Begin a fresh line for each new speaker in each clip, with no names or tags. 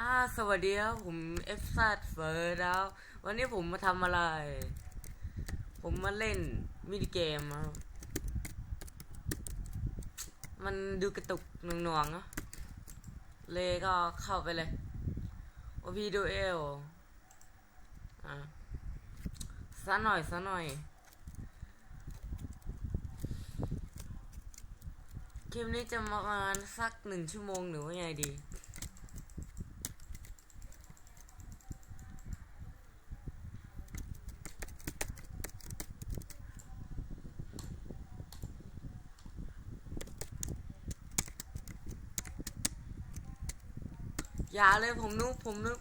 อ่าสวัสดีครับผมเอฟซัดเฟิร์แล้ววันนี้ผมมาทำอะไร ผมมาเล่นมินิเกมครับมันดูกระตุกหน่วงๆเนาะเลยก็เข้าไปเลยโอพีดูเอลอะซะหน่อยซะหน่อยคลิปนี้จะประมาณสักหนึ่งชั่วโมงหรือว่าไงดี อย่าเลยผมนุ๊กผมนุ๊ก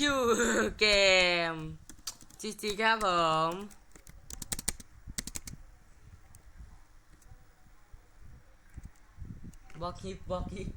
ชื่อเกมจีจีครับผมบล็อกฮิปบล็อกฮิป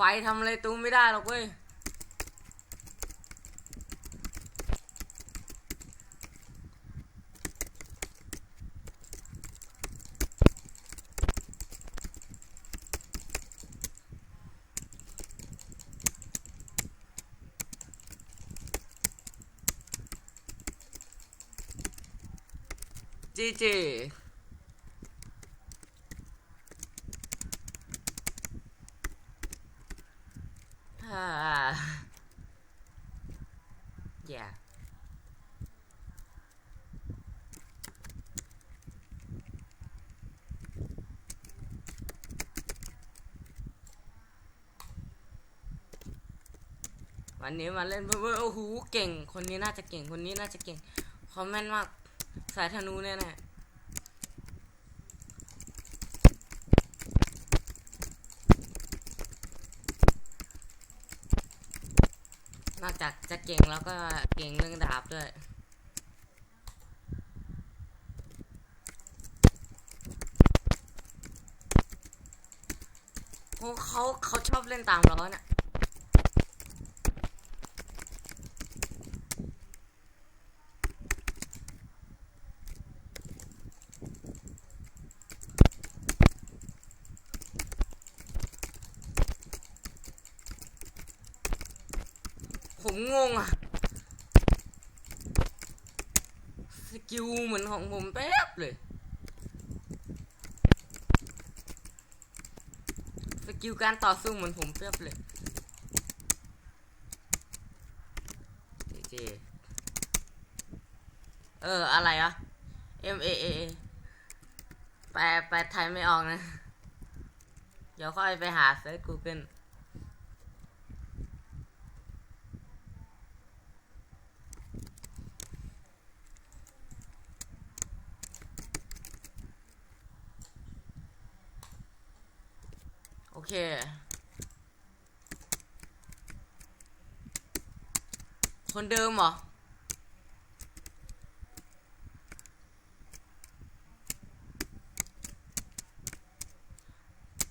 ฟทำอะไรตูมไม่ได้หรอกเว้ย จีจีฮ่า yeah วันนี้มาเล่นเพื่อโอ้โหเก่ง คนนี้น่าจะเก่งคนนี้น่าจะเก่งคอมแม่นมากสายธนูแน่ๆนอกจากจะเก่งแล้วก็เก่งเรื่องดาบด้วย โอ้เขาเขาชอบเล่นตามล้อเนี่ย ผมงงอะ สกิลเหมือนของผมแป๊บเลย สกิลการต่อสู้เหมือนผมแป๊บเลยเจเออ อะไรอะ M A A แปลแปลไทยไม่ออกนะ เดี๋ยวค่อยไปหาเซิร์ช Google เค คนเดิมเหรอ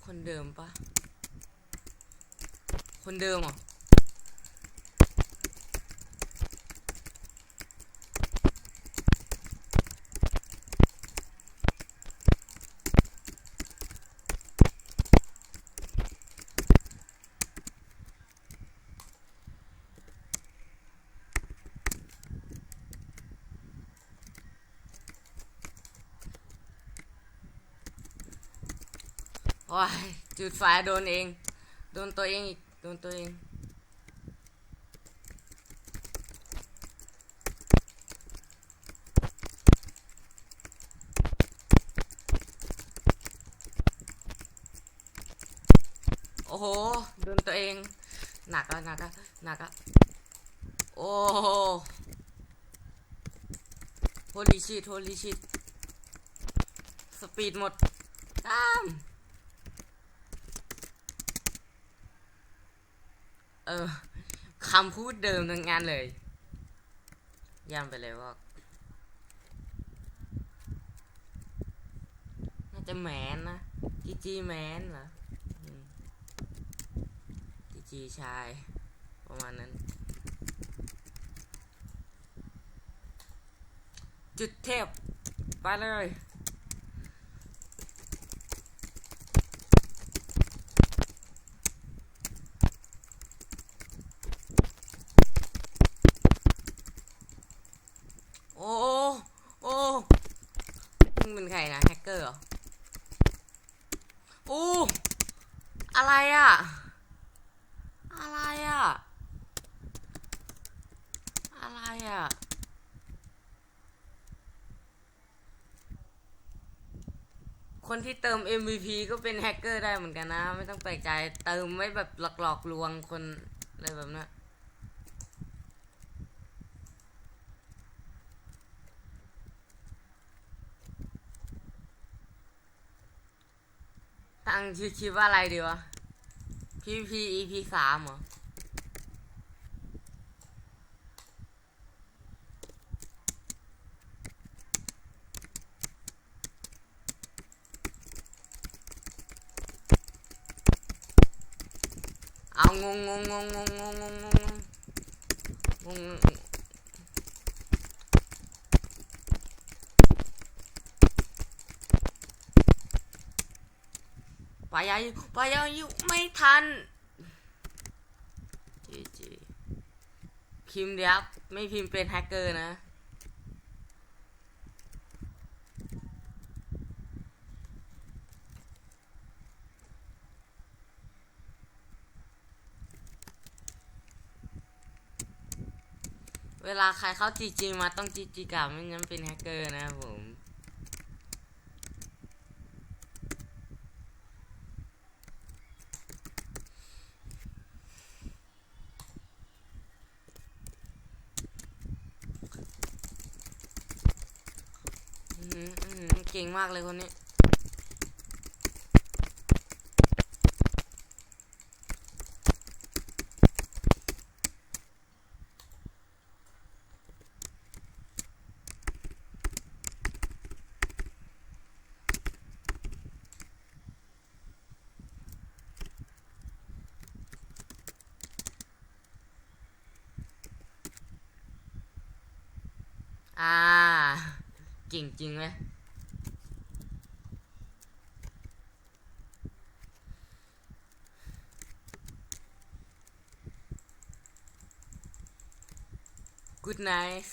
คนเดิมปะคนเดิมเหรอ โอ้ยจุดไฟโดนเอง โดนตัวเองอีก โดนตัวเอง โอ้โห โดนตัวเอง หนักอะหนักอะหนักอะโอ้โหโฮลิชิตโฮลิชิตสปีดหมดตาม เออคำพูดเดิมทั้งงานเลยย้ำไปเลยว่าน่าจะแมนนะจีจีแมนเหรอจีจีชาย ประมาณนั้น จุดเทพไปเลย โอ้ โอ้มึงเป็นใครนะ แฮกเกอร์เหรอโอ้ อะไรอะ อะไรอะ อะไรอะ คน ที่เติม MVP ก็เป็นแฮกเกอร์ได้เหมือนกันนะ ไม่ต้องแปลกใจเติมไม่แบบหลอกหลอกลวงคนอะไรแบบนั้นตั้งชื่อคลิปว่าอะไรดีวะ PVP EP สามเหรอ เอางงงงงงงงงงงงงปายายุปายายุไม่ทันจีจีพิมพ์เดียวไม่พิมพ์เป็นแฮกเกอร์นะ เวลาใครเข้าจีจีมาต้องจีจีกลับไม่งั้นเป็นแฮกเกอร์นะครับผมอื้อหืออื้อหือเก่งมากเลยคนนี้ อ่า เก่งจริงไหม Good night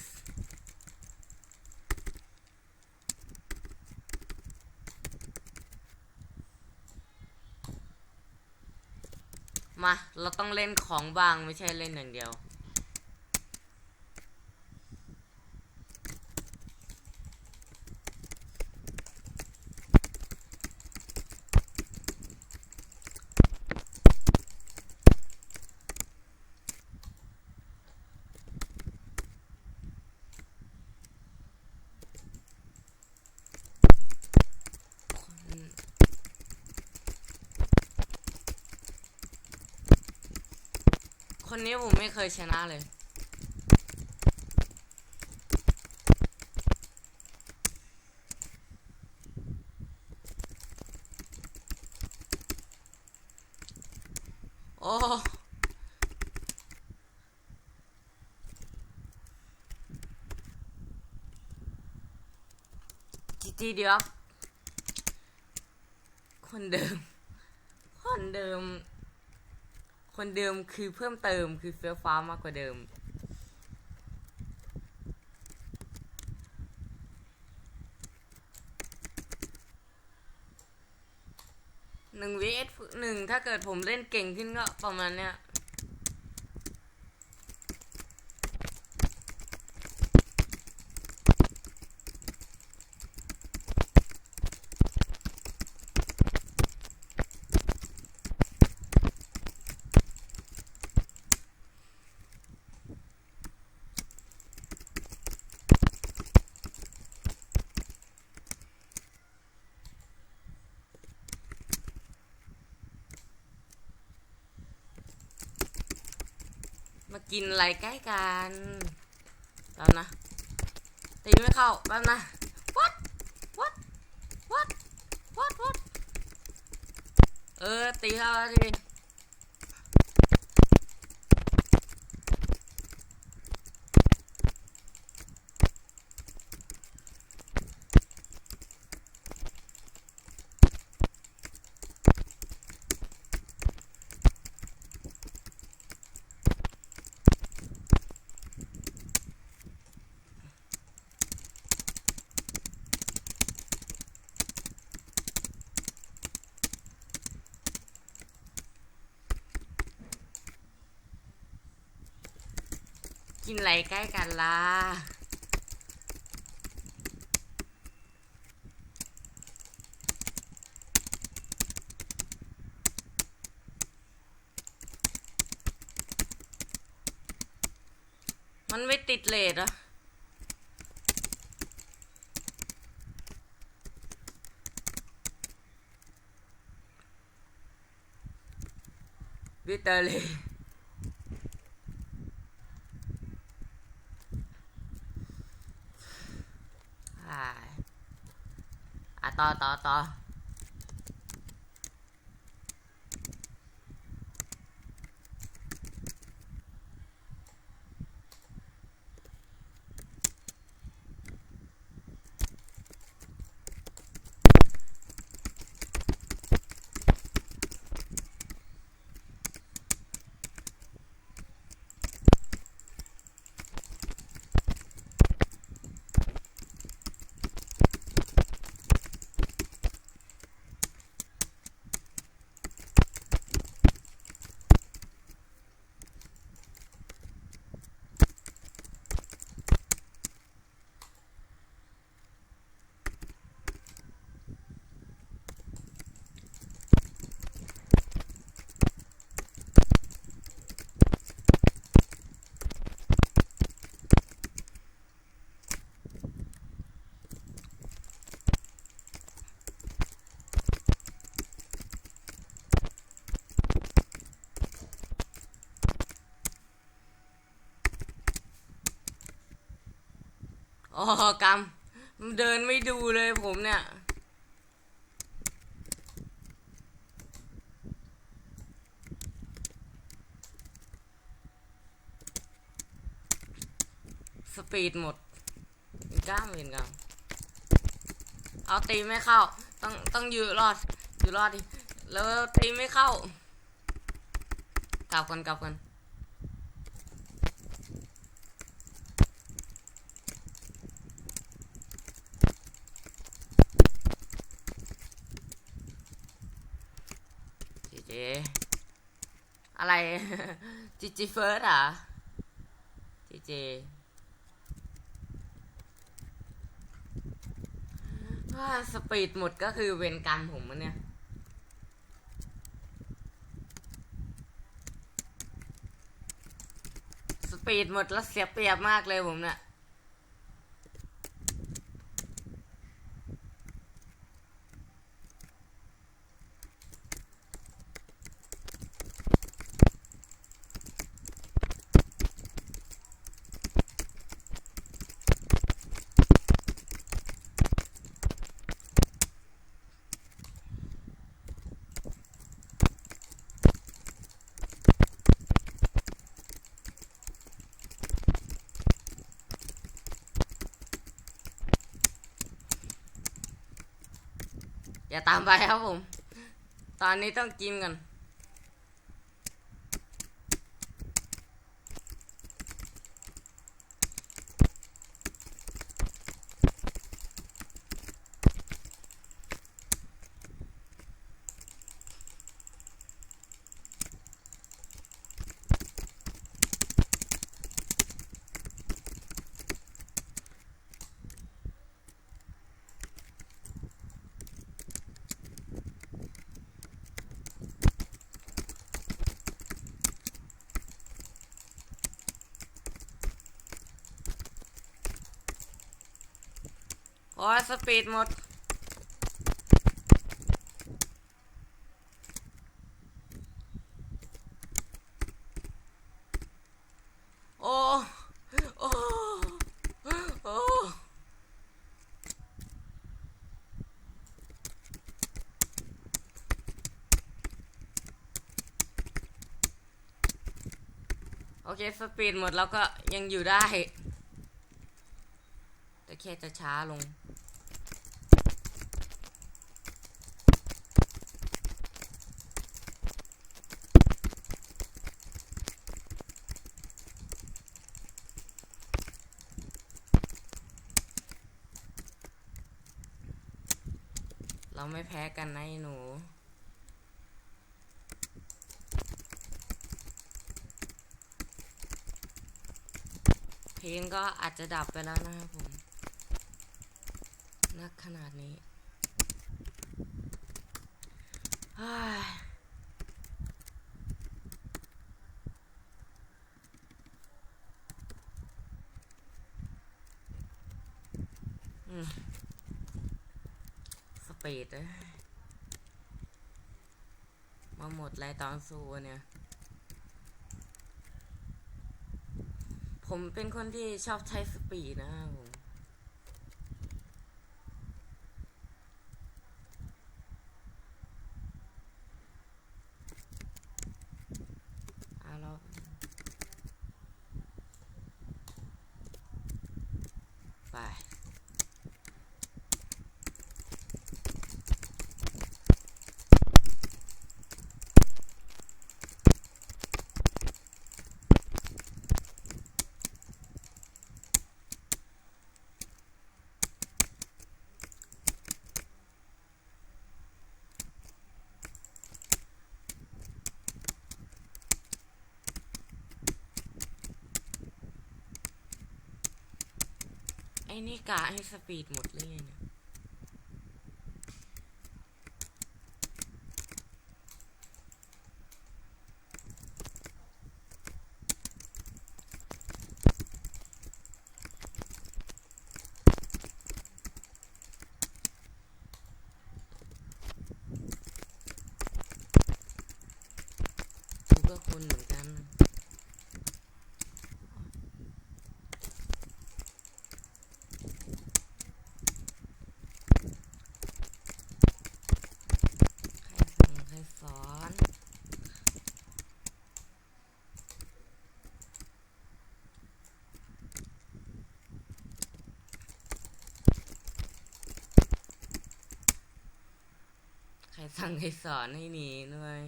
มา เราต้องเล่นของบางไม่ใช่เล่นอย่างเดียว อ คนนี้ผมไม่เคยชนะเลย โอ้จีจีเดียวคนเดิม คนเดิม คนเดิมคือเพิ่มเติมคือเฟี้ยวฟ้ามากกว่าเดิม หนึ่งวีเอสหนึ่งถ้าเกิดผมเล่นเก่งขึ้นก็ประมาณเนี้ย มากินอะไรใกล้กันแป๊บนะตีไม่เข้าแป๊บนะ what what what what what เออตีเข้าแล้วที กินอะไรใกล้กันล่ะ มันไม่ติดเลทเหรอะวิเตอร์เลยอ่า อะต่ อ๋อกรรมเดินไม่ดูเลยผมเนี่ย สปีดหมดกล้ามเห็นกรรมเอาตีไม่เข้า ต้องต้องอยู่รอดอยู่รอดดิ แล้วตีไม่เข้า กลับกันกลับกัน เจอะไรจีจีเฟิร์สอะจเจว่าสปีดหมดก็คือเวรกรรมผมมันเนี่ยสปีดหมดแล้วเสียเปรียบมากเลยผมเนี่ย อย่าตามไปครับผม ตอนนี้ต้องกินกัน อ้ยสปีดหมด โอ้ โอ้ โอ้ โอเค สปีดหมดแล้วก็ยังอยู่ได้ แต่แค่จะช้าลง ไม่แพ้กันนะไอ้หนู เพลงก็อาจจะดับไปแล้วนะครับผม นักขนาดนี้เฮ้ยอืมส ปดมาหมดไรตอนสู้เนี่ย ผมเป็นคนที่ชอบใช้สปีดนะผม เอาเราไป ไอ้นี่ กะให้สปีดหมดเลยเนี่ย กูก็คนเหมือนกัน ใครสั่งใครสอน ใคร สั่งใครสอนให้หนีด้วย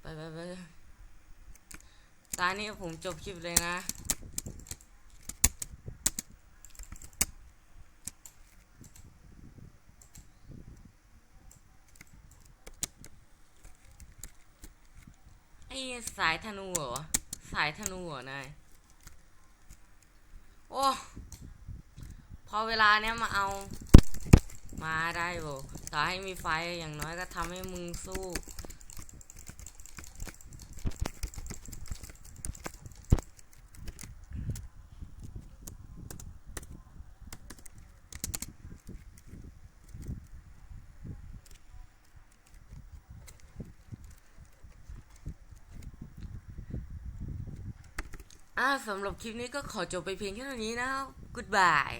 ไปไปไปตอนนี้ผมจบคลิปเลยนะไอ้สายธนูเหรอ สายธนูเหรอนาย โอ้ พอเวลาเนี้ยมาเอา มาได้โบต่อให้มีไฟอย่างน้อยก็ทำให้มึงสู้อ่าสำหรับคลิปนี้ก็ขอจบไปเพียงแค่เท่านี้นะครับ goodbye